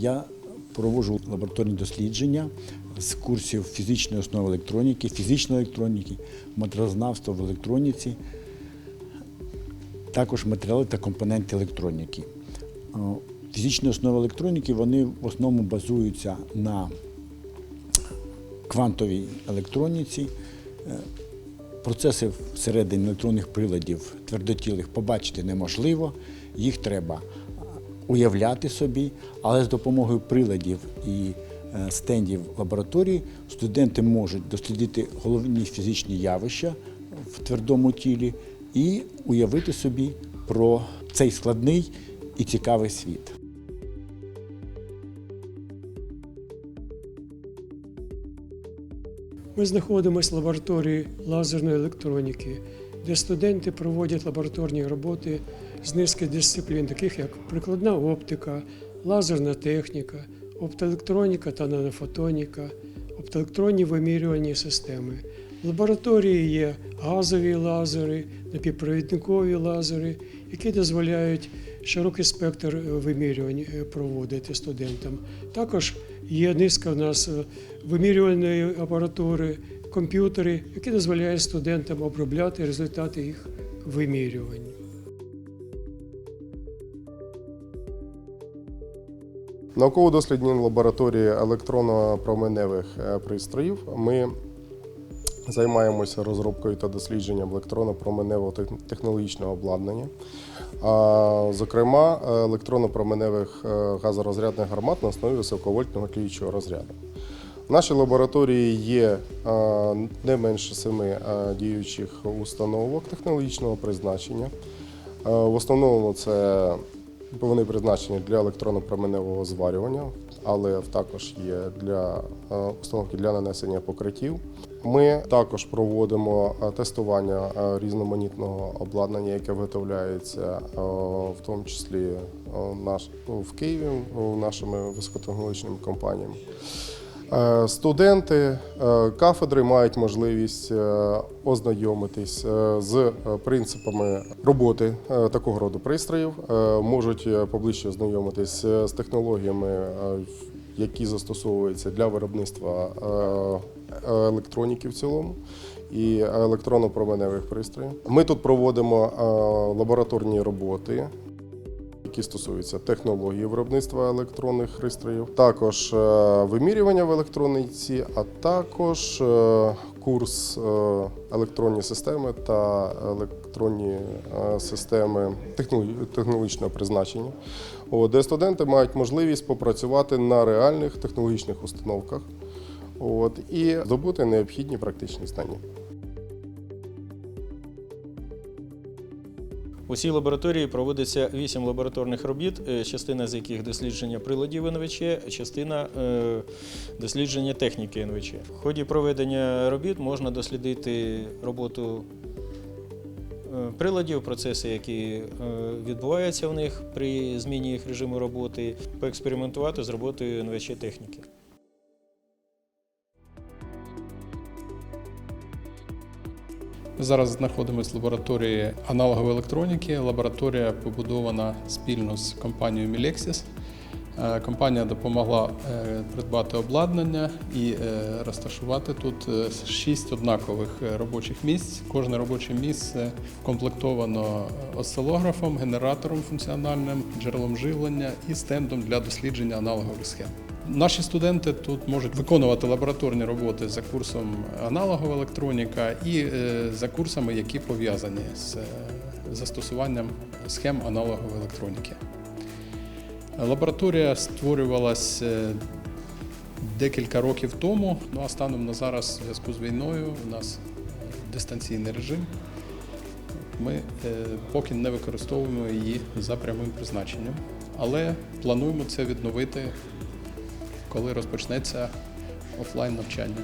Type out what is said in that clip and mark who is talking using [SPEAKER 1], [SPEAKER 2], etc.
[SPEAKER 1] Я проводжу лабораторні дослідження з курсів фізичної основи електроніки, фізичної електроніки, матеріалознавства в електроніці, також матеріали та компоненти електроніки. Е, Фізичні основи електроніки вони в основному базуються на квантовій електроніці. Е, Процеси всередині електронних приладів твердотілих побачити неможливо, їх треба уявляти собі, але з допомогою приладів і е, стендів лабораторії студенти можуть дослідити головні фізичні явища в твердому тілі і уявити собі про цей складний і цікавий світ.
[SPEAKER 2] Ми знаходимося в лабораторії лазерної електроніки, де студенти проводять лабораторні роботи з низки дисциплін, таких як прикладна оптика, лазерна техніка, оптоелектроніка та нанофотоніка, оптоелектронні вимірювальні системи. В лабораторії є газові лазери, напівпровідникові лазери, які дозволяють широкий спектр е, вимірювань е, проводити студентам. Також є низка в нас е, вимірювальної апаратури, комп'ютери, які дозволяють студентам обробляти результати їх вимірювань.
[SPEAKER 3] Науково-дослідній лабораторії електронно-променевих е, пристроїв ми займаємося розробкою та дослідженням електронно-променевого технологічного обладнання. Зокрема, е, електронно-променевих е, газорозрядних гармат на основі високовольтного тліючого розряду. В нашій лабораторії є е, не менше семи е, діючих установок технологічного призначення. Е, В основному це вони призначені для електронно-променевого зварювання, але також є для установки для нанесення покриттів. Ми також проводимо тестування різноманітного обладнання, яке виготовляється в тому числі в Києві е, нашими високотехнологічними компаніями. Е, Студенти е, кафедри мають можливість е, ознайомитись з принципами роботи такого роду пристроїв, можуть поближче ознайомитись з технологіями, які застосовуються для виробництва електроніки в цілому. І електронно-променевих пристроїв. Ми тут проводимо лабораторні роботи, які стосуються технології виробництва електронних пристроїв, також е, вимірювання в електроніці, а також е, курс е, електронні системи та електронні системи технолог- технологічного призначення, де студенти мають можливість попрацювати на реальних технологічних установках от, і здобути необхідні практичні знання.
[SPEAKER 4] У цій лабораторії проводиться вісім лабораторних робіт, е, частина з яких дослідження приладів НВЧ, частина е, дослідження техніки НВЧ. В ході проведення робіт можна дослідити роботу е, приладів, процеси, які відбуваються в них при зміні їх режиму роботи, поекспериментувати з роботою НВЧ техніки.
[SPEAKER 5] Зараз знаходимося в лабораторії аналогової електроніки. Лабораторія побудована спільно з компанією. Е, Компанія допомогла е, придбати обладнання і е, розташувати тут е, шість однакових робочих місць. Кожне робоче місце комплектовано осцилографом, генератором функціональним, джерелом живлення і стендом для дослідження аналогових схем. Наші студенти тут можуть виконувати лабораторні роботи за курсом аналогова електроніка і е, за курсами, які пов'язані з е, застосуванням схем аналогової електроніки. Лабораторія створювалась е, декілька років тому, ну а станом на зараз, в зв'язку з війною, у нас дистанційний режим. Ми поки не використовуємо її за прямим призначенням, але плануємо це відновити, коли розпочнеться офлайн навчання.